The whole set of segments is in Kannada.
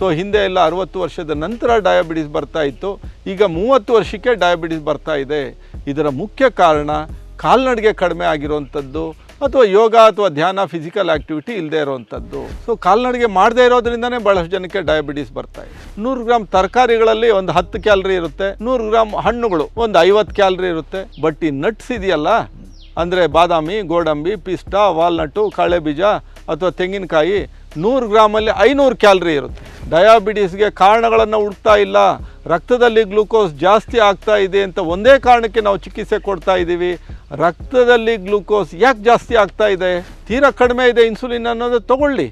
ಸೊ ಹಿಂದೆ ಎಲ್ಲ ಅರವತ್ತು ವರ್ಷದ ನಂತರ ಡಯಾಬಿಟಿಸ್ ಬರ್ತಾ ಇತ್ತು. ಈಗ ಮೂವತ್ತು ವರ್ಷಕ್ಕೆ ಡಯಾಬಿಟಿಸ್ ಬರ್ತಾ ಇದೆ. ಇದರ ಮುಖ್ಯ ಕಾರಣ ಕಾಲ್ನಡಿಗೆ ಕಡಿಮೆ ಆಗಿರುವಂಥದ್ದು ಅಥವಾ ಯೋಗ ಅಥವಾ ಧ್ಯಾನ ಫಿಸಿಕಲ್ ಆ್ಯಕ್ಟಿವಿಟಿ ಇಲ್ಲದೆ ಇರುವಂಥದ್ದು. ಸೊ ಕಾಲ್ನಡಿಗೆ ಮಾಡದೇ ಇರೋದ್ರಿಂದನೇ ಭಾಳಷ್ಟು ಜನಕ್ಕೆ ಡಯಾಬಿಟೀಸ್ ಬರ್ತಾ ಇದೆ. ನೂರು ಗ್ರಾಮ್ ತರಕಾರಿಗಳಲ್ಲಿ ಒಂದು ಹತ್ತು ಕ್ಯಾಲರಿ ಇರುತ್ತೆ. ನೂರು ಗ್ರಾಮ್ ಹಣ್ಣುಗಳು ಒಂದು ಐವತ್ತು ಕ್ಯಾಲರಿ ಇರುತ್ತೆ. ಬಟ್ ಈ ನಟ್ಸ್ ಇದೆಯಲ್ಲ? ಅಂದರೆ ಬಾದಾಮಿ, ಗೋಡಂಬಿ, ಪಿಸ್ತಾ, ವಾಲ್ನಟ್ಟು ಕಾಳೆ ಬೀಜ ಅಥವಾ ತೆಂಗಿನಕಾಯಿ ನೂರು ಗ್ರಾಮಲ್ಲಿ ಐನೂರು ಕ್ಯಾಲರಿ ಇರುತ್ತೆ. ಡಯಾಬಿಟೀಸ್ಗೆ ಕಾರಣಗಳನ್ನು ಹುಡ್ತಾ ಇಲ್ಲ, ರಕ್ತದಲ್ಲಿ ಗ್ಲೂಕೋಸ್ ಜಾಸ್ತಿ ಆಗ್ತಾ ಇದೆ ಅಂತ ಒಂದೇ ಕಾರಣಕ್ಕೆ ನಾವು ಚಿಕಿತ್ಸೆ ಕೊಡ್ತಾ ಇದ್ದೀವಿ. ರಕ್ತದಲ್ಲಿ ಗ್ಲೂಕೋಸ್ ಯಾಕೆ ಜಾಸ್ತಿ ಆಗ್ತಾ ಇದೆ? ತೀರಾ ಕಡಿಮೆ ಇದೆ ಇನ್ಸುಲಿನ್ ಅನ್ನೋದು ತಗೊಳ್ಳಿ.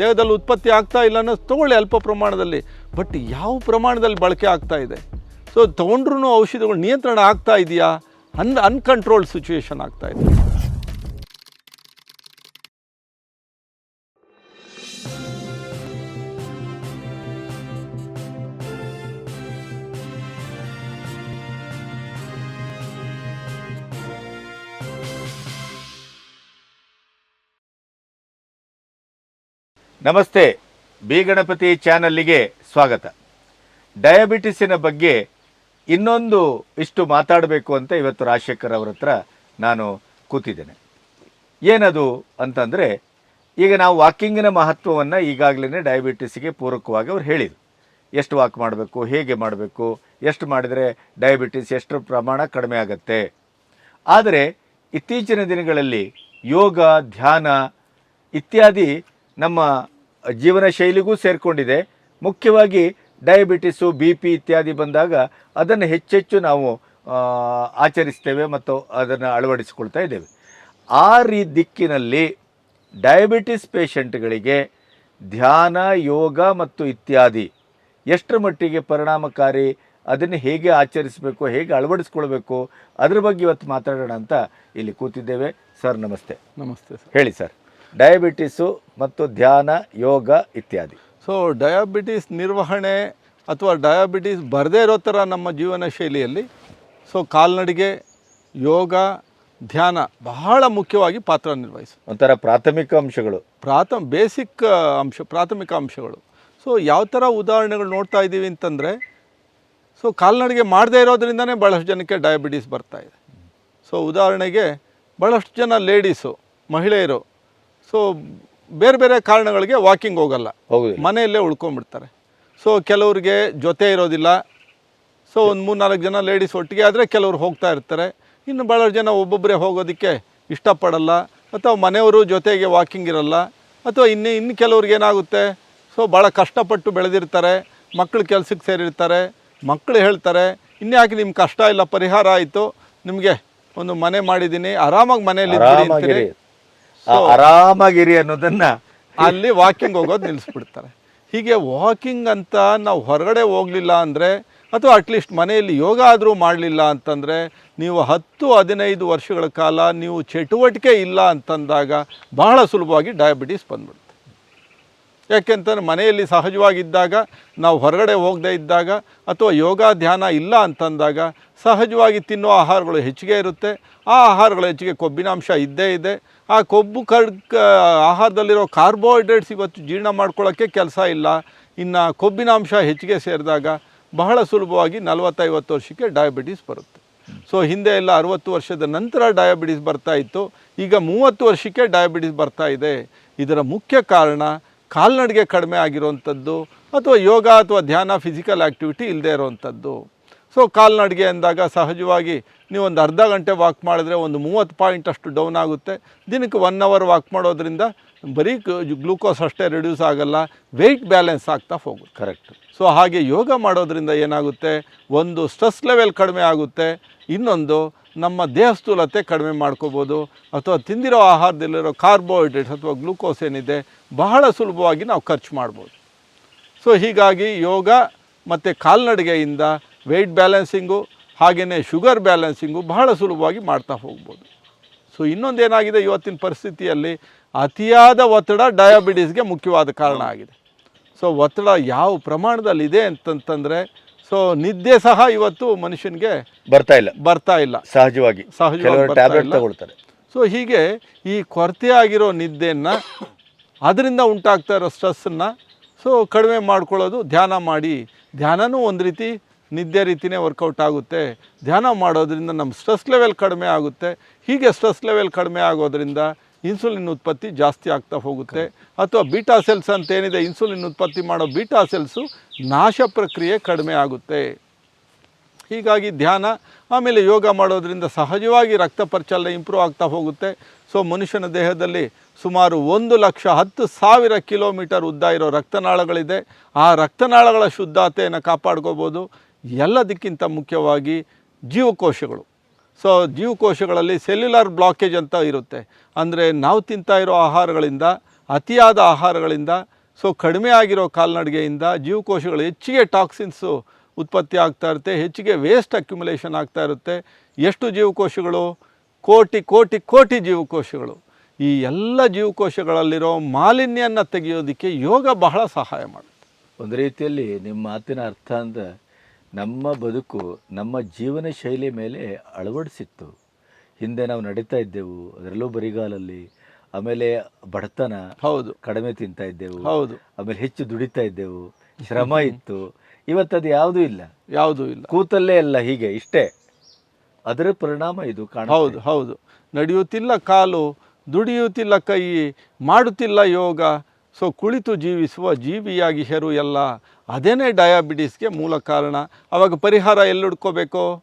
ದೇಹದಲ್ಲಿ ಉತ್ಪತ್ತಿ ಆಗ್ತಾ ಇಲ್ಲ ಅನ್ನೋದು ತಗೊಳ್ಳಿ ಅಲ್ಪ ಪ್ರಮಾಣದಲ್ಲಿ. ಬಟ್ ಯಾವ ಪ್ರಮಾಣದಲ್ಲಿ ಬಳಕೆ ಆಗ್ತಾ ಇದೆ? ಸೊ ತೊಗೊಂಡ್ರೂ ಔಷಧಿಗಳು ನಿಯಂತ್ರಣ ಆಗ್ತಾ ಇದೆಯಾ? ಅನ್ ಅನ್ಕಂಟ್ರೋಲ್ಡ್ ಸಿಚುವೇಶನ್ ಆಗ್ತಾ ಇದೆ. ನಮಸ್ತೆ, ಬಿ ಗಣಪತಿ ಚಾನಲ್ಲಿಗೆ ಸ್ವಾಗತ. ಡಯಾಬಿಟಿಸಿನ ಬಗ್ಗೆ ಇನ್ನೊಂದು ಇಷ್ಟು ಮಾತಾಡಬೇಕು ಅಂತ ಇವತ್ತು ರಾಜಶೇಖರ್ ಅವ್ರ ಹತ್ರ ನಾನು ಕೂತಿದ್ದೇನೆ. ಏನದು ಅಂತಂದರೆ, ಈಗ ನಾವು ವಾಕಿಂಗಿನ ಮಹತ್ವವನ್ನು ಈಗಾಗಲೇ ಡಯಾಬಿಟಿಸ್ಗೆ ಪೂರಕವಾಗಿ ಅವ್ರು ಹೇಳಿದರು. ಎಷ್ಟು ವಾಕ್ ಮಾಡಬೇಕು, ಹೇಗೆ ಮಾಡಬೇಕು, ಎಷ್ಟು ಮಾಡಿದರೆ ಡಯಾಬಿಟಿಸ್ ಎಷ್ಟು ಪ್ರಮಾಣ ಕಡಿಮೆ ಆಗುತ್ತೆ. ಆದರೆ, ಇತ್ತೀಚಿನ ದಿನಗಳಲ್ಲಿ ಯೋಗ, ಧ್ಯಾನ ಇತ್ಯಾದಿ ನಮ್ಮ ಜೀವನ ಶೈಲಿಗೂ ಸೇರಿಕೊಂಡಿದೆ. ಮುಖ್ಯವಾಗಿ ಡಯಾಬಿಟಿಸು ಬಿ ಪಿ ಇತ್ಯಾದಿ ಬಂದಾಗ ಅದನ್ನು ಹೆಚ್ಚೆಚ್ಚು ನಾವು ಆಚರಿಸ್ತೇವೆ ಮತ್ತು ಅದನ್ನು ಅಳವಡಿಸಿಕೊಳ್ತಾ ಇದ್ದೇವೆ. ಆ ರೀ ದಿಕ್ಕಿನಲ್ಲಿ ಡಯಾಬಿಟಿಸ್ ಪೇಷಂಟ್ಗಳಿಗೆ ಧ್ಯಾನ ಯೋಗ ಮತ್ತು ಇತ್ಯಾದಿ ಎಷ್ಟರ ಮಟ್ಟಿಗೆ ಪರಿಣಾಮಕಾರಿ ಅದನ್ನು ಹೇಗೆ ಆಚರಿಸಬೇಕು ಹೇಗೆ ಅಳವಡಿಸ್ಕೊಳ್ಬೇಕು ಅದ್ರ ಬಗ್ಗೆ ಇವತ್ತು ಮಾತಾಡೋಣ ಅಂತ ಇಲ್ಲಿ ಕೂತಿದ್ದೇವೆ. ಸರ್ ನಮಸ್ತೆ. ನಮಸ್ತೆ ಸರ್. ಹೇಳಿ ಸರ್. ಡಯಾಬಿಟಿಸು ಮತ್ತು ಧ್ಯಾನ ಯೋಗ ಇತ್ಯಾದಿ. ಸೊ ಡಯಾಬಿಟಿಸ್ ನಿರ್ವಹಣೆ ಅಥವಾ ಡಯಾಬಿಟಿಸ್ ಬರದೇ ಇರೋ ಥರ ನಮ್ಮ ಜೀವನ ಶೈಲಿಯಲ್ಲಿ ಸೊ ಕಾಲ್ನಡಿಗೆ ಯೋಗ ಧ್ಯಾನ ಬಹಳ ಮುಖ್ಯವಾಗಿ ಪಾತ್ರ ನಿರ್ವಹಿಸುತ್ತೆ. ಒಂಥರ ಪ್ರಾಥಮಿಕ ಅಂಶಗಳು. ಪ್ರಾಥಮ ಬೇಸಿಕ್ ಅಂಶ ಪ್ರಾಥಮಿಕ ಅಂಶಗಳು. ಸೊ ಯಾವ ಥರ ಉದಾಹರಣೆಗಳು ನೋಡ್ತಾ ಇದ್ದೀವಿ ಅಂತಂದರೆ ಸೊ ಕಾಲ್ನಡಿಗೆ ಮಾಡದೇ ಇರೋದ್ರಿಂದನೇ ಭಾಳಷ್ಟು ಜನಕ್ಕೆ ಡಯಾಬಿಟೀಸ್ ಬರ್ತಾ ಇದೆ. ಸೊ ಉದಾಹರಣೆಗೆ ಭಾಳಷ್ಟು ಜನ ಲೇಡೀಸು ಮಹಿಳೆಯರು ಸೊ ಬೇರೆ ಬೇರೆ ಕಾರಣಗಳಿಗೆ ವಾಕಿಂಗ್ ಹೋಗಲ್ಲ. ಮನೆಯಲ್ಲೇ ಉಳ್ಕೊಂಡ್ಬಿಡ್ತಾರೆ. ಸೊ ಕೆಲವ್ರಿಗೆ ಜೊತೆ ಇರೋದಿಲ್ಲ. ಸೊ ಒಂದು ಮೂರು ನಾಲ್ಕು ಜನ ಲೇಡೀಸ್ ಒಟ್ಟಿಗೆ ಆದರೆ ಕೆಲವ್ರು ಹೋಗ್ತಾ ಇರ್ತಾರೆ. ಇನ್ನು ಭಾಳಷ್ಟು ಜನ ಒಬ್ಬೊಬ್ಬರೇ ಹೋಗೋದಕ್ಕೆ ಇಷ್ಟಪಡಲ್ಲ. ಅಥವಾ ಮನೆಯವರು ಜೊತೆಗೆ ವಾಕಿಂಗ್ ಇರಲ್ಲ. ಅಥವಾ ಇನ್ನು ಇನ್ನು ಕೆಲವ್ರಿಗೆ ಏನಾಗುತ್ತೆ? ಸೊ ಭಾಳ ಕಷ್ಟಪಟ್ಟು ಬೆಳೆದಿರ್ತಾರೆ. ಮಕ್ಕಳು ಕೆಲಸಕ್ಕೆ ಸೇರಿರ್ತಾರೆ. ಮಕ್ಕಳು ಹೇಳ್ತಾರೆ ಇನ್ಯಾಕೆ ನಿಮ್ಗೆ ಕಷ್ಟ ಇಲ್ಲ? ಪರಿಹಾರ ಆಯಿತು. ನಿಮಗೆ ಒಂದು ಮನೆ ಮಾಡಿದ್ದೀನಿ. ಆರಾಮಾಗಿ ಮನೆಯಲ್ಲಿ. ಆರಾಮಾಗಿರಿ ಅನ್ನೋದನ್ನ ಅಲ್ಲಿ ವಾಕಿಂಗ್ ಹೋಗೋದು ನಿಲ್ಲಿಸ್ಬಿಡ್ತಾರೆ ಹೀಗೆ ವಾಕಿಂಗ್ ಅಂತ ನಾವು ಹೊರಗಡೆ ಹೋಗಲಿಲ್ಲ ಅಂದರೆ ಅಥವಾ ಅಟ್ಲೀಸ್ಟ್ ಮನೆಯಲ್ಲಿ ಯೋಗ ಆದರೂ ಮಾಡಲಿಲ್ಲ ಅಂತಂದರೆ ನೀವು ಹತ್ತು ಹದಿನೈದು ವರ್ಷಗಳ ಕಾಲ ನೀವು ಚಟುವಟಿಕೆ ಇಲ್ಲ ಅಂತಂದಾಗ ಬಹಳ ಸುಲಭವಾಗಿ ಡಯಾಬಿಟೀಸ್ ಬಂದ್ಬಿಡುತ್ತೆ. ಯಾಕೆಂತಂದ್ರೆ ಮನೆಯಲ್ಲಿ ಸಹಜವಾಗಿದ್ದಾಗ ನಾವು ಹೊರಗಡೆ ಹೋಗದೇ ಇದ್ದಾಗ ಅಥವಾ ಯೋಗ ಧ್ಯಾನ ಇಲ್ಲ ಅಂತಂದಾಗ ಸಹಜವಾಗಿ ತಿನ್ನುವ ಆಹಾರಗಳು ಹೆಚ್ಚಿಗೆ ಇರುತ್ತೆ. ಆ ಆಹಾರಗಳು ಹೆಚ್ಚಿಗೆ ಕೊಬ್ಬಿನಾಂಶ ಇದ್ದೇ ಇದೆ. ಆ ಕೊಬ್ಬು ಕಡ್ ಆಹಾರದಲ್ಲಿರೋ ಕಾರ್ಬೋಹೈಡ್ರೇಟ್ಸ್ ಇವತ್ತು ಜೀರ್ಣ ಮಾಡ್ಕೊಳ್ಳೋಕ್ಕೆ ಕೆಲಸ ಇಲ್ಲ. ಇನ್ನು ಕೊಬ್ಬಿನಾಂಶ ಹೆಚ್ಚಿಗೆ ಸೇರಿದಾಗ ಬಹಳ ಸುಲಭವಾಗಿ ನಲವತ್ತೈವತ್ತು ವರ್ಷಕ್ಕೆ ಡಯಾಬಿಟೀಸ್ ಬರುತ್ತೆ. ಸೊ, ಹಿಂದೆ ಎಲ್ಲ ಅರವತ್ತು ವರ್ಷದ ನಂತರ ಡಯಾಬಿಟಿಸ್ ಬರ್ತಾ ಇತ್ತು. ಈಗ ಮೂವತ್ತು ವರ್ಷಕ್ಕೆ ಡಯಾಬಿಟೀಸ್ ಬರ್ತಾ ಇದೆ. ಇದರ ಮುಖ್ಯ ಕಾರಣ ಕಾಲ್ನಡಿಗೆ ಕಡಿಮೆ ಆಗಿರುವಂಥದ್ದು ಅಥವಾ ಯೋಗ ಅಥವಾ ಧ್ಯಾನ ಫಿಸಿಕಲ್ ಆ್ಯಕ್ಟಿವಿಟಿ ಇಲ್ಲದೆ ಇರೋವಂಥದ್ದು ಸೊ ಕಾಲ್ನಡಿಗೆ ಅಂದಾಗ ಸಹಜವಾಗಿ ನೀವು ಒಂದು ಅರ್ಧ ಗಂಟೆ ವಾಕ್ ಮಾಡಿದ್ರೆ ಒಂದು ಮೂವತ್ತು ಪಾಯಿಂಟ್ ಅಷ್ಟು ಡೌನ್ ಆಗುತ್ತೆ. ದಿನಕ್ಕೆ ಒನ್ ಅವರ್ ವಾಕ್ ಮಾಡೋದ್ರಿಂದ ಬರೀ ಗ್ಲೂಕೋಸ್ ಅಷ್ಟೇ ರಿಡ್ಯೂಸ್ ಆಗಲ್ಲ ವೆಯ್ಟ್ ಬ್ಯಾಲೆನ್ಸ್ ಆಗ್ತಾ ಹೋಗುತ್ತೆ. ಕರೆಕ್ಟ್ ಸೊ ಹಾಗೆ ಯೋಗ ಮಾಡೋದ್ರಿಂದ ಏನಾಗುತ್ತೆ? ಒಂದು ಸ್ಟ್ರೆಸ್ ಲೆವೆಲ್ ಕಡಿಮೆ ಆಗುತ್ತೆ. ಇನ್ನೊಂದು, ನಮ್ಮ ದೇಹಸ್ಥೂಲತೆ ಕಡಿಮೆ ಮಾಡ್ಕೋಬೋದು, ಅಥವಾ ತಿಂದಿರೋ ಆಹಾರದಲ್ಲಿರೋ ಕಾರ್ಬೋಹೈಡ್ರೇಟ್ಸ್ ಅಥವಾ ಗ್ಲೂಕೋಸ್ ಏನಿದೆ, ಬಹಳ ಸುಲಭವಾಗಿ ನಾವು ಖರ್ಚು ಮಾಡ್ಬೋದು. ಸೊ ಹೀಗಾಗಿ ಯೋಗ ಮತ್ತು ಕಾಲ್ನಡಿಗೆಯಿಂದ ವೆಯ್ಟ್ ಬ್ಯಾಲೆನ್ಸಿಂಗು ಹಾಗೆಯೇ ಶುಗರ್ ಬ್ಯಾಲೆನ್ಸಿಂಗು ಬಹಳ ಸುಲಭವಾಗಿ ಮಾಡ್ತಾ ಹೋಗ್ಬೋದು. ಸೊ ಇನ್ನೊಂದೇನಾಗಿದೆ, ಇವತ್ತಿನ ಪರಿಸ್ಥಿತಿಯಲ್ಲಿ ಅತಿಯಾದ ಒತ್ತಡ ಡಯಾಬಿಟೀಸ್ಗೆ ಮುಖ್ಯವಾದ ಕಾರಣ ಆಗಿದೆ. ಸೊ ಒತ್ತಡ ಯಾವ ಪ್ರಮಾಣದಲ್ಲಿದೆ ಅಂತಂತಂದರೆ ಸೊ ನಿದ್ದೆ ಸಹ ಇವತ್ತು ಮನುಷ್ಯನಿಗೆ ಬರ್ತಾ ಇಲ್ಲ. ಬರ್ತಾ ಇಲ್ಲ. ಸಹಜವಾಗಿ. ಸಹಜವಾಗಿ ಟ್ಯಾಬ್ಲೆಟ್. ತಗೊಳ್ತಾರೆ. ಸೊ ಹೀಗೆ ಈ ಕೊರತೆ ಆಗಿರೋ ನಿದ್ದೆಯನ್ನು ಅದರಿಂದ ಉಂಟಾಗ್ತಾ ಇರೋ ಸ್ಟ್ರೆಸ್ಸನ್ನು ಸೊ ಕಡಿಮೆ ಮಾಡ್ಕೊಳ್ಳೋದು ಧ್ಯಾನ ಮಾಡಿ. ಧ್ಯಾನನೂ ಒಂದು ರೀತಿ ನಿದ್ದೆ ರೀತಿಯೇ ವರ್ಕೌಟ್ ಆಗುತ್ತೆ. ಧ್ಯಾನ ಮಾಡೋದ್ರಿಂದ ನಮ್ಮ ಸ್ಟ್ರೆಸ್ ಲೆವೆಲ್ ಕಡಿಮೆ ಆಗುತ್ತೆ. ಹೀಗೆ ಸ್ಟ್ರೆಸ್ ಲೆವೆಲ್ ಕಡಿಮೆ ಆಗೋದ್ರಿಂದ ಇನ್ಸುಲಿನ್ ಉತ್ಪತ್ತಿ ಜಾಸ್ತಿ ಆಗ್ತಾ ಹೋಗುತ್ತೆ. ಅಥವಾ ಬೀಟಾ ಸೆಲ್ಸ್ ಅಂತ ಏನಿದೆ, ಇನ್ಸುಲಿನ್ ಉತ್ಪತ್ತಿ ಮಾಡೋ ಬೀಟಾ ಸೆಲ್ಸು ನಾಶ ಪ್ರಕ್ರಿಯೆ ಕಡಿಮೆ ಆಗುತ್ತೆ. ಹೀಗಾಗಿ ಧ್ಯಾನ, ಆಮೇಲೆ ಯೋಗ ಮಾಡೋದರಿಂದ ಸಹಜವಾಗಿ ರಕ್ತ ಪರಿಚಲನೆ ಇಂಪ್ರೂವ್ ಆಗ್ತಾ ಹೋಗುತ್ತೆ. ಸೊ, ಮನುಷ್ಯನ ದೇಹದಲ್ಲಿ ಸುಮಾರು ಒಂದು ಲಕ್ಷ ಹತ್ತು ಸಾವಿರ ಕಿಲೋಮೀಟರ್ ಉದ್ದ ಇರೋ ರಕ್ತನಾಳಗಳಿದೆ. ಆ ರಕ್ತನಾಳಗಳ ಶುದ್ಧತೆಯನ್ನು ಕಾಪಾಡ್ಕೋಬೋದು. ಎಲ್ಲದಕ್ಕಿಂತ ಮುಖ್ಯವಾಗಿ ಜೀವಕೋಶಗಳು. ಸೊ ಜೀವಕೋಶಗಳಲ್ಲಿ ಸೆಲ್ಯುಲರ್ ಬ್ಲಾಕೇಜ್ ಅಂತ ಇರುತ್ತೆ. ಅಂದರೆ ನಾವು ತಿಂತಾ ಇರೋ ಆಹಾರಗಳಿಂದ, ಅತಿಯಾದ ಆಹಾರಗಳಿಂದ, ಸೊ ಕಡಿಮೆ ಆಗಿರೋ ಕಾಲ್ನಡಿಗೆಯಿಂದ ಜೀವಕೋಶಗಳು ಹೆಚ್ಚಿಗೆ ಟಾಕ್ಸಿನ್ಸು ಉತ್ಪತ್ತಿ ಆಗ್ತಾ ಇರುತ್ತೆ, ಹೆಚ್ಚಿಗೆ ವೇಸ್ಟ್ ಅಕ್ಯುಮುಲೇಷನ್ ಆಗ್ತಾ ಇರುತ್ತೆ. ಎಷ್ಟು ಜೀವಕೋಶಗಳು? ಕೋಟಿ ಕೋಟಿ ಕೋಟಿ ಜೀವಕೋಶಗಳು. ಈ ಎಲ್ಲ ಜೀವಕೋಶಗಳಲ್ಲಿರೋ ಮಾಲಿನ್ಯನ ತೆಗೆಯೋದಕ್ಕೆ ಯೋಗ ಬಹಳ ಸಹಾಯ ಮಾಡುತ್ತೆ. ಒಂದು ರೀತಿಯಲ್ಲಿ ನಿಮ್ಮ ಮಾತಿನ ಅರ್ಥ ಅಂದ್ರೆ ನಮ್ಮ ಬದುಕು ನಮ್ಮ ಜೀವನ ಶೈಲಿ ಮೇಲೆ ಅಳವಡಿಸಿತ್ತು. ಹಿಂದೆ ನಾವು ನಡೀತಾ ಇದ್ದೆವು ಅದರಲ್ಲೂ ಬರಿಗಾಲಲ್ಲಿ ಆಮೇಲೆ ಬಡತನ ಹೌದು. ಕಡಿಮೆ ತಿಂತಾ ಇದ್ದೆವು ಹೌದು. ಆಮೇಲೆ ಹೆಚ್ಚು ದುಡಿತಾ ಇದ್ದೆವು ಶ್ರಮ ಇತ್ತು. ಇವತ್ತದು ಯಾವುದೂ ಇಲ್ಲ. ಯಾವುದೂ ಇಲ್ಲ. ಕೂತಲ್ಲೇ ಇಲ್ಲ ಹೀಗೆ ಇಷ್ಟೇ. ಅದರ ಪರಿಣಾಮ ಇದು ಕಾಣ ಹೌದು ಹೌದು. ನಡೆಯುತ್ತಿಲ್ಲ ಕಾಲು ದುಡಿಯುತ್ತಿಲ್ಲ ಕೈ ಮಾಡುತ್ತಿಲ್ಲ ಯೋಗ ಸೊ ಕುಳಿತು ಜೀವಿಸುವ ಜೀವಿಯಾಗಿ ಹೆರು ಎಲ್ಲ ಅದೇನೇ ಡಯಾಬಿಟೀಸ್ಗೆ ಮೂಲ ಕಾರಣ. ಅವಾಗ ಪರಿಹಾರ ಎಲ್ಲಿ ಹುಡ್ಕೋಬೇಕು?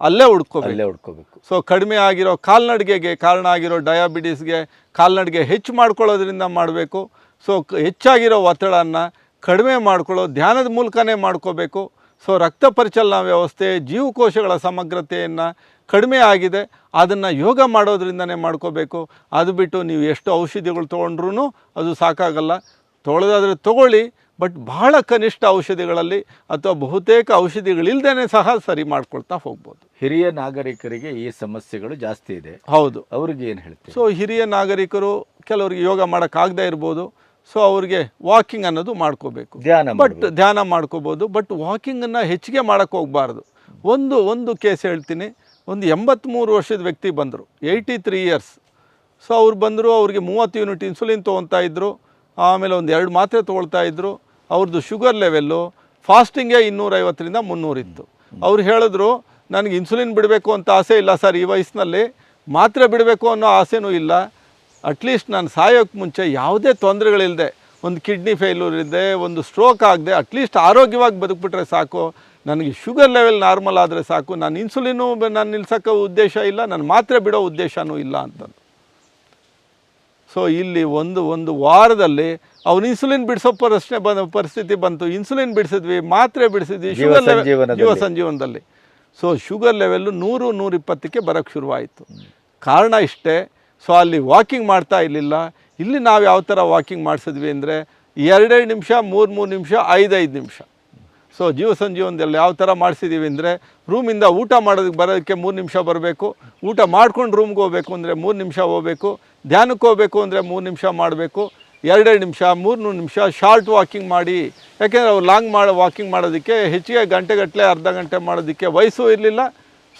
ಅಲ್ಲೇ ಹುಡ್ಕೋಬೇಕು. ಅಲ್ಲೇ ಹುಡ್ಕೋಬೇಕು. ಸೊ ಕಡಿಮೆ ಆಗಿರೋ ಕಾಲ್ನಡಿಗೆಗೆ ಕಾರಣ ಆಗಿರೋ ಡಯಾಬಿಟೀಸ್ಗೆ ಕಾಲ್ನಡಿಗೆ ಹೆಚ್ಚು ಮಾಡ್ಕೊಳ್ಳೋದ್ರಿಂದ ಮಾಡಬೇಕು. ಸೊ ಹೆಚ್ಚಾಗಿರೋ ಒತ್ತಡವನ್ನು ಕಡಿಮೆ ಮಾಡ್ಕೊಳ್ಳೋ ಧ್ಯಾನದ ಮೂಲಕನೇ ಮಾಡ್ಕೋಬೇಕು. ಸೊ ರಕ್ತ ಪರಿಚಲನಾ ವ್ಯವಸ್ಥೆ ಜೀವಕೋಶಗಳ ಸಮಗ್ರತೆಯನ್ನು ಕಡಿಮೆ ಆಗಿದೆ ಅದನ್ನು ಯೋಗ ಮಾಡೋದ್ರಿಂದನೇ ಮಾಡ್ಕೋಬೇಕು. ಅದು ಬಿಟ್ಟು ನೀವು ಎಷ್ಟು ಔಷಧಿಗಳು ತೊಗೊಂಡ್ರೂ ಅದು ಸಾಕಾಗಲ್ಲ. ತೊಗೊಳ್ಳೋದಾದರೆ ತೊಗೊಳ್ಳಿ ಬಟ್ ಬಹಳ ಕನಿಷ್ಠ ಔಷಧಿಗಳಲ್ಲಿ ಅಥವಾ ಬಹುತೇಕ ಔಷಧಿಗಳಿಲ್ದೇ ಸಹ ಸರಿ ಮಾಡ್ಕೊಳ್ತಾ ಹೋಗ್ಬೋದು. ಹಿರಿಯ ನಾಗರಿಕರಿಗೆ ಈ ಸಮಸ್ಯೆಗಳು ಜಾಸ್ತಿ ಇದೆ. ಹೌದು. ಅವ್ರಿಗೆ ಏನು ಹೇಳ್ತೀವಿ ಸೊ ಹಿರಿಯ ನಾಗರಿಕರು ಕೆಲವರಿಗೆ ಯೋಗ ಮಾಡೋಕ್ಕಾಗದೇ ಇರ್ಬೋದು. ಸೊ ಅವ್ರಿಗೆ ವಾಕಿಂಗ್ ಅನ್ನೋದು ಮಾಡ್ಕೋಬೇಕು. ಧ್ಯಾನ ಬಟ್ ಧ್ಯಾನ ಮಾಡ್ಕೋಬೋದು. ಬಟ್ ವಾಕಿಂಗನ್ನು ಹೆಚ್ಚಿಗೆ ಮಾಡೋಕ್ಕೆ ಹೋಗಬಾರ್ದು. ಒಂದು ಒಂದು ಕೇಸ್ ಹೇಳ್ತೀನಿ. ಒಂದು ಎಂಬತ್ತ್ಮೂರು ವರ್ಷದ ವ್ಯಕ್ತಿ ಬಂದರು ಏಯ್ಟಿ ತ್ರೀ ಇಯರ್ಸ್ ಸೊ ಅವ್ರು ಬಂದರು, ಅವ್ರಿಗೆ ಮೂವತ್ತು ಯೂನಿಟ್ ಇನ್ಸುಲಿನ್ ತೊಗೊತಾ ಇದ್ದರು ಆಮೇಲೆ ಒಂದು ಎರಡು ಮಾತ್ರೆ ತೊಗೊಳ್ತಾ ಇದ್ದರು ಅವ್ರದ್ದು ಶುಗರ್ ಲೆವೆಲ್ಲು ಫಾಸ್ಟಿಂಗೇ ಇನ್ನೂರೈವತ್ತರಿಂದ ಮುನ್ನೂರಿತ್ತು ಅವ್ರು ಹೇಳಿದ್ರು, ನನಗೆ ಇನ್ಸುಲಿನ್ ಬಿಡಬೇಕು ಅಂತ ಆಸೆ ಇಲ್ಲ ಸರ್, ಈ ವಯಸ್ಸಿನಲ್ಲಿ ಮಾತ್ರೆ ಬಿಡಬೇಕು ಅನ್ನೋ ಆಸೆನೂ ಇಲ್ಲ. ಅಟ್ಲೀಸ್ಟ್ ನಾನು ಸಾಯೋಕ್ಕೆ ಮುಂಚೆ ಯಾವುದೇ ತೊಂದರೆಗಳಿಲ್ಲದೆ ಒಂದು ಕಿಡ್ನಿ ಫೇಲ್ಯೂರ್ ಇದೆ, ಒಂದು ಸ್ಟ್ರೋಕ್ ಆಗದೆ ಅಟ್ಲೀಸ್ಟ್ ಆರೋಗ್ಯವಾಗಿ ಬದುಕ್ಬಿಟ್ರೆ ಸಾಕು. ನನಗೆ ಶುಗರ್ ಲೆವೆಲ್ ನಾರ್ಮಲ್ ಆದರೆ ಸಾಕು ನಾನು ಇನ್ಸುಲಿನ್ ನಾನು ನಿಲ್ಸೋಕ್ಕೆ ಉದ್ದೇಶ ಇಲ್ಲ ನಾನು ಮಾತ್ರೆ ಬಿಡೋ ಉದ್ದೇಶನೂ ಇಲ್ಲ ಅಂತಂದು. ಸೊ ಇಲ್ಲಿ ಒಂದು ಒಂದು ವಾರದಲ್ಲಿ ಅವ್ನು ಇನ್ಸುಲಿನ್ ಬಿಡಿಸೋ ಪ್ರಶ್ನೆ ಬಂದ ಪರಿಸ್ಥಿತಿ ಬಂತು. ಇನ್ಸುಲಿನ್ ಬಿಡಿಸಿದ್ವಿ ಮಾತ್ರೆ ಬಿಡಿಸಿದ್ವಿ ಶುಗರ್ ಲೆವೆಲ್. ಜೀವ ಸಂಜೀವನದಲ್ಲಿ. ಸೊ ಶುಗರ್ ಲೆವೆಲ್ಲು ನೂರು ನೂರಿಪ್ಪತ್ತಕ್ಕೆ ಬರೋಕ್ಕೆ ಶುರುವಾಯಿತು. ಕಾರಣ ಇಷ್ಟೇ ಸೊ ಅಲ್ಲಿ ವಾಕಿಂಗ್ ಮಾಡ್ತಾ ಇರಲಿಲ್ಲ. ಇಲ್ಲಿ ನಾವು ಯಾವ ಥರ ವಾಕಿಂಗ್ ಮಾಡಿಸಿದ್ವಿ ಅಂದರೆ ಎರಡೆರಡು ನಿಮಿಷ ಮೂರು ಮೂರು ನಿಮಿಷ ಐದೈದು ನಿಮಿಷ. ಸೊ ಜೀವ ಸಂಜೀವನದಲ್ಲಿ ಯಾವ ಥರ ಮಾಡಿಸಿದ್ದೀವಿ ಅಂದರೆ ರೂಮಿಂದ ಊಟ ಮಾಡೋದಕ್ಕೆ ಬರೋದಕ್ಕೆ ಮೂರು ನಿಮಿಷ ಬರಬೇಕು, ಊಟ ಮಾಡ್ಕೊಂಡು ರೂಮ್ಗೆ ಹೋಗ್ಬೇಕು ಅಂದರೆ ಮೂರು ನಿಮಿಷ ಹೋಗಬೇಕು, ಧ್ಯಾನಕ್ಕೆ ಹೋಗಬೇಕು ಅಂದರೆ ಮೂರು ನಿಮಿಷ ಮಾಡಬೇಕು, ಎರಡೆರಡು ನಿಮಿಷ, ಮೂರು ನಿಮಿಷ ಶಾರ್ಟ್ ವಾಕಿಂಗ್ ಮಾಡಿ, ಯಾಕೆಂದರೆ ಅವ್ರು ಲಾಂಗ್ ಮಾಡಿ ವಾಕಿಂಗ್ ಮಾಡೋದಕ್ಕೆ ಹೆಚ್ಚಿಗೆ ಗಂಟೆಗಟ್ಟಲೆ ಅರ್ಧ ಗಂಟೆ ಮಾಡೋದಕ್ಕೆ ವಯಸ್ಸು ಇರಲಿಲ್ಲ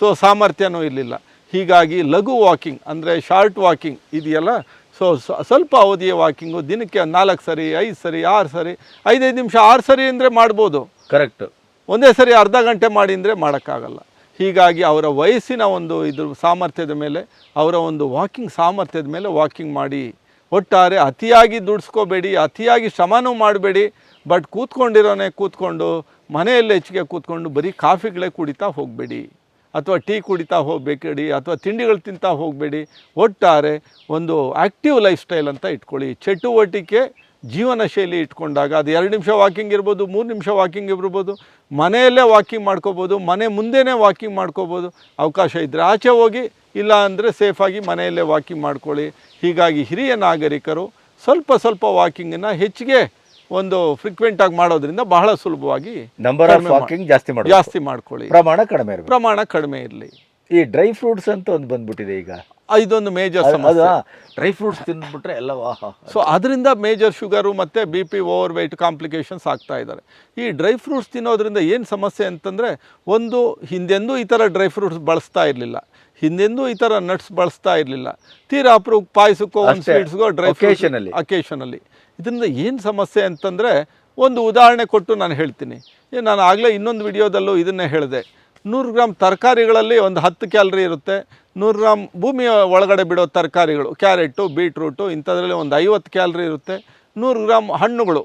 ಸೊ ಸಾಮರ್ಥ್ಯನೂ ಇರಲಿಲ್ಲ. ಹೀಗಾಗಿ ಲಘು ವಾಕಿಂಗ್ ಅಂದರೆ ಶಾರ್ಟ್ ವಾಕಿಂಗ್ ಇದೆಯಲ್ಲ ಸೊ ಸ್ವಲ್ಪ ಅವಧಿಯ ವಾಕಿಂಗು ದಿನಕ್ಕೆ ನಾಲ್ಕು ಸರಿ ಐದು ಸರಿ ಆರು ಸರಿ ಐದೈದು ನಿಮಿಷ ಆರು ಸರಿ ಅಂದರೆ ಮಾಡ್ಬೋದು. ಕರೆಕ್ಟ್ ಒಂದೇ ಸರಿ ಅರ್ಧ ಗಂಟೆ ಮಾಡಿ ಅಂದರೆ ಮಾಡೋಕ್ಕಾಗಲ್ಲ. ಹೀಗಾಗಿ ಅವರ ವಯಸ್ಸಿನ ಒಂದು ಇದ್ರ ಸಾಮರ್ಥ್ಯದ ಮೇಲೆ ಅವರ ಒಂದು ವಾಕಿಂಗ್ ಸಾಮರ್ಥ್ಯದ ಮೇಲೆ ವಾಕಿಂಗ್ ಮಾಡಿ. ಒಟ್ಟಾರೆ ಅತಿಯಾಗಿ ದುಡಿಸ್ಕೋಬೇಡಿ ಅತಿಯಾಗಿ ಶ್ರಮನೂ ಮಾಡಬೇಡಿ ಬಟ್ ಕೂತ್ಕೊಂಡಿರೋನೆ ಕೂತ್ಕೊಂಡು ಮನೆಯಲ್ಲಿ ಹೆಚ್ಚಿಗೆ ಕೂತ್ಕೊಂಡು ಬರೀ ಕಾಫಿಗಳೇ ಕುಡಿತಾ ಹೋಗಬೇಡಿ. ಅಥವಾ ಟೀ ಕುಡಿತಾ ಹೋಗಬೇಡಿ ಅಥವಾ ತಿಂಡಿಗಳು ತಿಂತಾ ಹೋಗಬೇಡಿ, ಒಟ್ಟಾರೆ ಒಂದು ಆ್ಯಕ್ಟಿವ್ ಲೈಫ್ ಸ್ಟೈಲ್ ಅಂತ ಇಟ್ಕೊಳ್ಳಿ. ಚಟುವಟಿಕೆ ಜೀವನ ಶೈಲಿ ಇಟ್ಕೊಂಡಾಗ ಅದು ಎರಡು ನಿಮಿಷ ವಾಕಿಂಗ್ ಇರ್ಬೋದು, ಮೂರು ನಿಮಿಷ ವಾಕಿಂಗ್ ಇರ್ಬೋದು, ಮನೆಯಲ್ಲೇ ವಾಕಿಂಗ್ ಮಾಡ್ಕೋಬೋದು, ಮನೆ ಮುಂದೆನೇ ವಾಕಿಂಗ್ ಮಾಡ್ಕೋಬೋದು ಅವಕಾಶ ಇದ್ದರೆ ಆಚೆ ಹೋಗಿ, ಇಲ್ಲ ಅಂದರೆ ಸೇಫಾಗಿ ಮನೆಯಲ್ಲೇ ವಾಕಿಂಗ್ ಮಾಡ್ಕೊಳ್ಳಿ. ಹೀಗಾಗಿ ಹಿರಿಯ ನಾಗರಿಕರು ಸ್ವಲ್ಪ ಸ್ವಲ್ಪ ವಾಕಿಂಗನ್ನು ಹೆಚ್ಚಿಗೆ ಒಂದು ಫ್ರೀಕ್ವೆಂಟಾಗಿ ಮಾಡೋದ್ರಿಂದ ಬಹಳ ಸುಲಭವಾಗಿ ನಂಬರ್ ಆಫ್ ವಾಕಿಂಗ್ ಜಾಸ್ತಿ ಮಾಡಿ ಜಾಸ್ತಿ ಮಾಡ್ಕೊಳ್ಳಿ. ಪ್ರಮಾಣ ಕಡಿಮೆ ಇರಲಿ ಪ್ರಮಾಣ ಕಡಿಮೆ ಇರಲಿ. ಈ ಡ್ರೈ ಫ್ರೂಟ್ಸ್ ಅಂತ ಒಂದು ಬಂದ್ಬಿಟ್ಟಿದೆ ಈಗ. ಇದೊಂದು ಮೇಜರ್ ಸಮಸ್ಯೆ. ಡ್ರೈ ಫ್ರೂಟ್ಸ್ ತಿಂದ್ಬಿಟ್ರೆ ಎಲ್ಲ ಸೊ ಅದರಿಂದ ಮೇಜರ್ ಶುಗರು ಮತ್ತು B P overweight complications ಆಗ್ತಾ ಇದ್ದಾರೆ ಈ ಡ್ರೈ ಫ್ರೂಟ್ಸ್ ತಿನ್ನೋದ್ರಿಂದ ಏನು ಸಮಸ್ಯೆ ಅಂತಂದರೆ ಒಂದು ಹಿಂದೆಂದೂ ಈ ಥರ ಡ್ರೈ ಫ್ರೂಟ್ಸ್ ಬಳಸ್ತಾ ಇರಲಿಲ್ಲ. ಹಿಂದೆಂದೂ ಈ ಥರ ನಟ್ಸ್ ಬಳಸ್ತಾ ಇರಲಿಲ್ಲ. ತೀರಾ ಅಪ್ರೂಪ ಪಾಯಸಕ್ಕೋ ಒಂದು. ಸ್ವೀಟ್ಸ್ಗೋ ಡ್ರೈ ಫ್ರೂಟ್ಸ್ ಅಕೇಶನಲ್ಲಿ ಇದರಿಂದ ಏನು ಸಮಸ್ಯೆ ಅಂತಂದರೆ ಒಂದು ಉದಾಹರಣೆ ಕೊಟ್ಟು ನಾನು ಹೇಳ್ತೀನಿ. ನಾನು ಆಗಲೇ ಇನ್ನೊಂದು ವಿಡಿಯೋದಲ್ಲೂ ಇದನ್ನೇ ಹೇಳಿದೆ. ನೂರು ಗ್ರಾಮ್ ತರಕಾರಿಗಳಲ್ಲಿ ಒಂದು ಹತ್ತು ಕ್ಯಾಲ್ರಿ ಇರುತ್ತೆ. ನೂರು ಗ್ರಾಮ್ ಭೂಮಿಯ ಒಳಗಡೆ ಬಿಡೋ ತರಕಾರಿಗಳು, ಕ್ಯಾರೆಟು, ಬೀಟ್ರೂಟು, ಇಂಥದ್ರಲ್ಲಿ ಒಂದು ಐವತ್ತು ಕ್ಯಾಲ್ರಿ ಇರುತ್ತೆ. ನೂರು ಗ್ರಾಮ್ ಹಣ್ಣುಗಳು,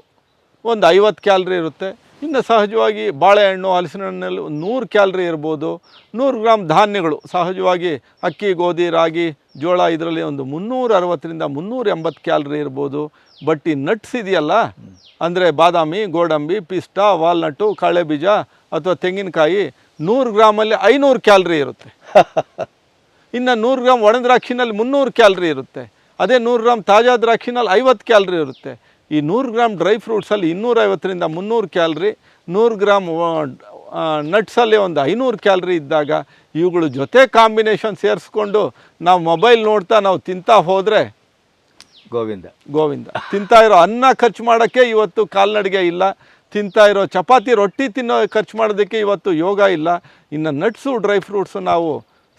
ಒಂದು ಐವತ್ತು ಕ್ಯಾಲ್ರಿ ಇರುತ್ತೆ. ಇನ್ನು ಸಹಜವಾಗಿ ಬಾಳೆಹಣ್ಣು ಹಲಸಿನ ಹಣ್ಣಲ್ಲಿ ನೂರು ಕ್ಯಾಲ್ರಿ ಇರ್ಬೋದು. ನೂರು ಗ್ರಾಮ್ ಧಾನ್ಯಗಳು. ಸಹಜವಾಗಿ ಅಕ್ಕಿ ಗೋಧಿ ರಾಗಿ ಜೋಳ ಇದರಲ್ಲಿ ಒಂದು ಮುನ್ನೂರ ಅರವತ್ತರಿಂದ ಮುನ್ನೂರ ಎಂಬತ್ತು ಕ್ಯಾಲ್ರಿ ಇರ್ಬೋದು. ಬಟ್ ಈ ನಟ್ಸ್ ಇದೆಯಲ್ಲ? ಅಂದರೆ ಬಾದಾಮಿ ಗೋಡಂಬಿ ಪಿಸ್ತಾ ವಾಲ್ನಟ್ಟು ಕಾಳೆ ಬೀಜ ಅಥವಾ ತೆಂಗಿನಕಾಯಿ ನೂರು ಗ್ರಾಮಲ್ಲಿ ಐನೂರು ಕ್ಯಾಲ್ರಿ ಇರುತ್ತೆ. ಇನ್ನು ನೂರು ಗ್ರಾಮ್ ಒಣ ದ್ರಾಕ್ಷಿನಲ್ಲಿ ಮುನ್ನೂರು ಕ್ಯಾಲ್ರಿ ಇರುತ್ತೆ. ಅದೇ ನೂರು ಗ್ರಾಮ್ ತಾಜಾ ದ್ರಾಕ್ಷಿನಲ್ಲಿ ಐವತ್ತು ಕ್ಯಾಲ್ರಿ ಇರುತ್ತೆ. ಈ ನೂರು ಗ್ರಾಮ್ ಡ್ರೈ ಫ್ರೂಟ್ಸಲ್ಲಿ ಇನ್ನೂರೈವತ್ತರಿಂದ ಮುನ್ನೂರು ಕ್ಯಾಲ್ರಿ ನೂರು ಗ್ರಾಮ್ ನಟ್ಸಲ್ಲಿ ಒಂದು ಐನೂರು ಕ್ಯಾಲ್ರಿ ಇದ್ದಾಗ ಇವುಗಳ ಜೊತೆ ಕಾಂಬಿನೇಷನ್ ಸೇರಿಸ್ಕೊಂಡು ನಾವು ಮೊಬೈಲ್ ನೋಡ್ತಾ ನಾವು ತಿಂತಾ ಹೋದರೆ ಗೋವಿಂದ. ಗೋವಿಂದ. ತಿಂತಾ ಇರೋ ಅನ್ನ ಖರ್ಚು ಮಾಡೋಕ್ಕೆ ಇವತ್ತು ಕಾಲ್ನಡಿಗೆ ಇಲ್ಲ ತಿಂತಾ ಇರೋ ಚಪಾತಿ ರೊಟ್ಟಿ ತಿನ್ನೋ ಖರ್ಚು ಮಾಡೋದಕ್ಕೆ ಇವತ್ತು ಯೋಗ ಇಲ್ಲ. ಇನ್ನು ನಟ್ಸು ಡ್ರೈ ಫ್ರೂಟ್ಸು ನಾವು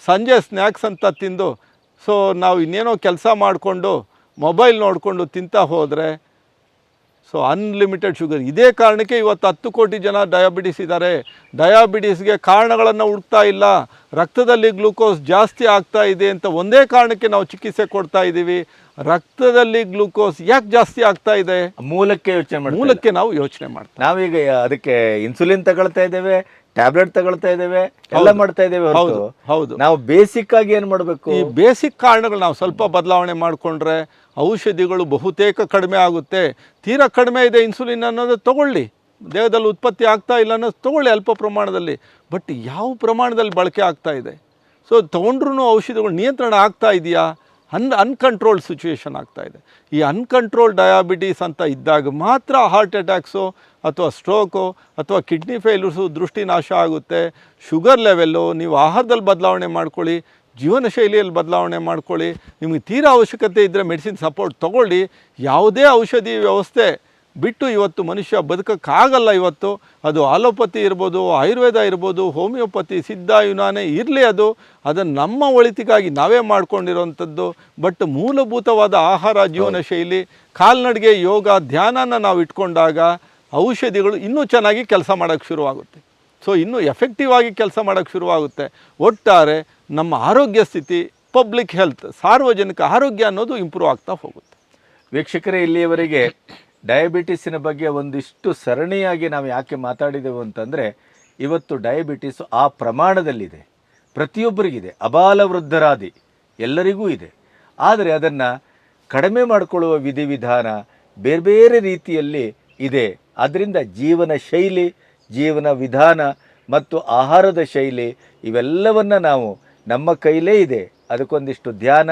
ಸಂಜೆ ಸ್ನ್ಯಾಕ್ಸ್ ಅಂತ ತಿಂದು ಸೊ ನಾವು ಇನ್ನೇನೋ ಕೆಲಸ ಮಾಡಿಕೊಂಡು ಮೊಬೈಲ್ ನೋಡಿಕೊಂಡು ತಿಂತಾ ಹೋದರೆ ಸೊ ಅನ್ಲಿಮಿಟೆಡ್ ಶುಗರ್ ಇದೇ ಕಾರಣಕ್ಕೆ ಇವತ್ತು ಹತ್ತು ಕೋಟಿ ಜನ ಡಯಾಬಿಟಿಸ್ ಇದ್ದಾರೆ. ಡಯಾಬಿಟಿಸ್ಗೆ ಕಾರಣಗಳನ್ನು ಹುಡ್ತಾ ಇಲ್ಲ. ರಕ್ತದಲ್ಲಿ ಗ್ಲೂಕೋಸ್ ಜಾಸ್ತಿ ಆಗ್ತಾ ಇದೆ ಅಂತ ಒಂದೇ ಕಾರಣಕ್ಕೆ ನಾವು ಚಿಕಿತ್ಸೆ ಕೊಡ್ತಾ ಇದ್ದೀವಿ. ರಕ್ತದಲ್ಲಿ ಗ್ಲೂಕೋಸ್ ಯಾಕೆ ಜಾಸ್ತಿ ಆಗ್ತಾ ಇದೆ? ಮೂಲಕ್ಕೆ ಯೋಚನೆ ಮಾಡಿ ಮೂಲಕ್ಕೆ ನಾವು ಯೋಚನೆ ಮಾಡ್ತೀವಿ ನಾವೀಗ ಅದಕ್ಕೆ ಇನ್ಸುಲಿನ್ ತಗೊಳ್ತಾ ಇದ್ದೇವೆ. ಟ್ಯಾಬ್ಲೆಟ್ ತಗೊಳ್ತಾ ಇದ್ದೇವೆ ಎಲ್ಲ ಮಾಡ್ತಾ ಇದ್ದೇವೆ ಹೌದು ಹೊರತು. ಹೌದು ನಾವು ಬೇಸಿಕ್ ಆಗಿ ಏನು ಮಾಡಬೇಕು? ಈ ಬೇಸಿಕ್ ಕಾರಣಗಳು ನಾವು ಸ್ವಲ್ಪ ಬದಲಾವಣೆ ಮಾಡಿಕೊಂಡ್ರೆ ಔಷಧಿಗಳು ಬಹುತೇಕ ಕಡಿಮೆ ಆಗುತ್ತೆ. ತೀರಾ ಕಡಿಮೆ ಇದೆ ಇನ್ಸುಲಿನ್ ಅನ್ನೋದು ತಗೊಳ್ಳಿ. ದೇಹದಲ್ಲಿ ಉತ್ಪತ್ತಿ ಆಗ್ತಾ ಇಲ್ಲ ಅನ್ನೋದು ತಗೊಳ್ಳಿ ಅಲ್ಪ ಪ್ರಮಾಣದಲ್ಲಿ. ಬಟ್ ಯಾವ ಪ್ರಮಾಣದಲ್ಲಿ ಬಳಕೆ ಆಗ್ತಾ ಇದೆ? ಸೊ ತಗೊಂಡ್ರೂ ಔಷಧಿಗಳು ನಿಯಂತ್ರಣ ಆಗ್ತಾ ಇದೆಯಾ? ಅನ್ ಅನ್ಕಂಟ್ರೋಲ್ಡ್ ಸಿಚುವೇಷನ್ ಆಗ್ತಾ ಇದೆ. ಈ ಅನ್ಕಂಟ್ರೋಲ್ ಡಯಾಬಿಟೀಸ್ ಅಂತ ಇದ್ದಾಗ ಮಾತ್ರ ಹಾರ್ಟ್ ಅಟ್ಯಾಕ್ಸು ಅಥವಾ ಸ್ಟ್ರೋಕು ಅಥವಾ ಕಿಡ್ನಿ ಫೇಲ್ಯೂರ್ಸು ದೃಷ್ಟಿ ನಾಶ ಆಗುತ್ತೆ. ಶುಗರ್ ಲೆವೆಲ್ಲು ನೀವು ಆಹಾರದಲ್ಲಿ ಬದಲಾವಣೆ ಮಾಡ್ಕೊಳ್ಳಿ ಜೀವನ ಶೈಲಿಯಲ್ಲಿ ಬದಲಾವಣೆ ಮಾಡ್ಕೊಳ್ಳಿ, ನಿಮಗೆ ತೀರಾ ಅವಶ್ಯಕತೆ ಇದ್ದರೆ ಮೆಡಿಸಿನ್ ಸಪೋರ್ಟ್ ತೊಗೊಳ್ಳಿ. ಯಾವುದೇ ಔಷಧಿ ವ್ಯವಸ್ಥೆ ಬಿಟ್ಟು ಇವತ್ತು ಮನುಷ್ಯ ಬದುಕೋಕ್ಕಾಗಲ್ಲ ಇವತ್ತು. ಅದು ಆಲೋಪತಿ ಇರ್ಬೋದು ಆಯುರ್ವೇದ ಇರ್ಬೋದು ಹೋಮಿಯೋಪತಿ ಸಿದ್ಧ ಯುನಾನೇ ಇರಲಿ ಅದು. ಅದನ್ನು ನಮ್ಮ ಒಳಿತಿಗಾಗಿ ನಾವೇ ಮಾಡ್ಕೊಂಡಿರೋವಂಥದ್ದು ಬಟ್ ಮೂಲಭೂತವಾದ ಆಹಾರ ಜೀವನ ಶೈಲಿ ಕಾಲ್ನಡಿಗೆ ಯೋಗ ಧ್ಯಾನನ ನಾವು ಇಟ್ಕೊಂಡಾಗ ಔಷಧಿಗಳು ಇನ್ನೂ ಚೆನ್ನಾಗಿ ಕೆಲಸ ಮಾಡೋಕ್ಕೆ ಶುರುವಾಗುತ್ತೆ. ಸೊ ಇನ್ನೂ ಎಫೆಕ್ಟಿವ್ ಆಗಿ ಕೆಲಸ ಮಾಡೋಕ್ಕೆ ಶುರುವಾಗುತ್ತೆ. ಒಟ್ಟಾರೆ ನಮ್ಮ ಆರೋಗ್ಯ ಸ್ಥಿತಿ ಪಬ್ಲಿಕ್ ಹೆಲ್ತ್ ಸಾರ್ವಜನಿಕ ಆರೋಗ್ಯ ಅನ್ನೋದು ಇಂಪ್ರೂವ್ ಆಗ್ತಾ ಹೋಗುತ್ತೆ. ವೀಕ್ಷಕರೇ ಇಲ್ಲಿಯವರೆಗೆ ಡಯಾಬಿಟಿಸಿನ ಬಗ್ಗೆ ಒಂದಿಷ್ಟು ಸರಣಿಯಾಗಿ ನಾವು ಯಾಕೆ ಮಾತಾಡಿದೆವು ಅಂತಂದರೆ, ಇವತ್ತು ಡಯಾಬಿಟಿಸ್ ಆ ಪ್ರಮಾಣದಲ್ಲಿದೆ. ಪ್ರತಿಯೊಬ್ಬರಿಗಿದೆ. ಅಬಾಲ ವೃದ್ಧರಾದಿ ಎಲ್ಲರಿಗೂ ಇದೆ. ಆದರೆ ಅದನ್ನು ಕಡಿಮೆ ಮಾಡಿಕೊಳ್ಳುವ ವಿಧಿವಿಧಾನ ಬೇರೆ ಬೇರೆ ರೀತಿಯಲ್ಲಿ ಇದೆ. ಆದ್ದರಿಂದ ಜೀವನ ಶೈಲಿ, ಜೀವನ ವಿಧಾನ ಮತ್ತು ಆಹಾರದ ಶೈಲಿ ಇವೆಲ್ಲವನ್ನು ನಾವು ನಮ್ಮ ಕೈಲೇ ಇದೆ. ಅದಕ್ಕೊಂದಿಷ್ಟು ಧ್ಯಾನ,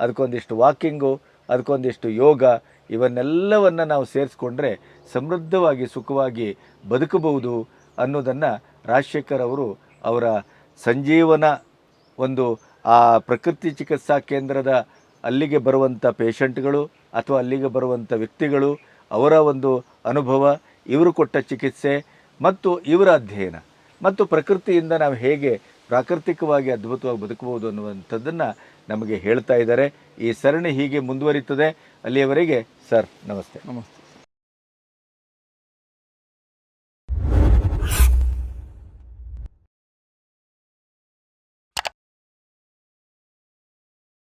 ಅದಕ್ಕೊಂದಿಷ್ಟು ವಾಕಿಂಗು, ಅದಕ್ಕೊಂದಿಷ್ಟು ಯೋಗ ಇವನ್ನೆಲ್ಲವನ್ನು ನಾವು ಸೇರಿಸ್ಕೊಂಡ್ರೆ ಸಮೃದ್ಧವಾಗಿ, ಸುಖವಾಗಿ ಬದುಕಬಹುದು ಅನ್ನೋದನ್ನು ರಾಜಶೇಖರ್ ಅವರು ಅವರ ಸಂಜೀವನ ಒಂದು, ಆ ಪ್ರಕೃತಿ ಚಿಕಿತ್ಸಾ ಕೇಂದ್ರದ ಅಲ್ಲಿಗೆ ಬರುವಂಥ ಪೇಷಂಟ್ಗಳು ಅಥವಾ ಅಲ್ಲಿಗೆ ಬರುವಂಥ ವ್ಯಕ್ತಿಗಳು, ಅವರ ಒಂದು ಅನುಭವ, ಇವರು ಕೊಟ್ಟ ಚಿಕಿತ್ಸೆ ಮತ್ತು ಇವರ ಅಧ್ಯಯನ. ಮತ್ತು ಪ್ರಕೃತಿಯಿಂದ ನಾವು ಹೇಗೆ ಪ್ರಾಕೃತಿಕವಾಗಿ ಅದ್ಭುತವಾಗಿ ಬದುಕಬಹುದು ಅನ್ನುವಂಥದ್ದನ್ನು ನಮಗೆ ಹೇಳ್ತಾ ಇದ್ದಾರೆ. ಈ ಸರಣಿ ಹೀಗೆ ಮುಂದುವರಿತದೆ. ಅಲ್ಲಿಯವರೆಗೆ ಸರ್ ನಮಸ್ತೆ ನಮಸ್ತೆ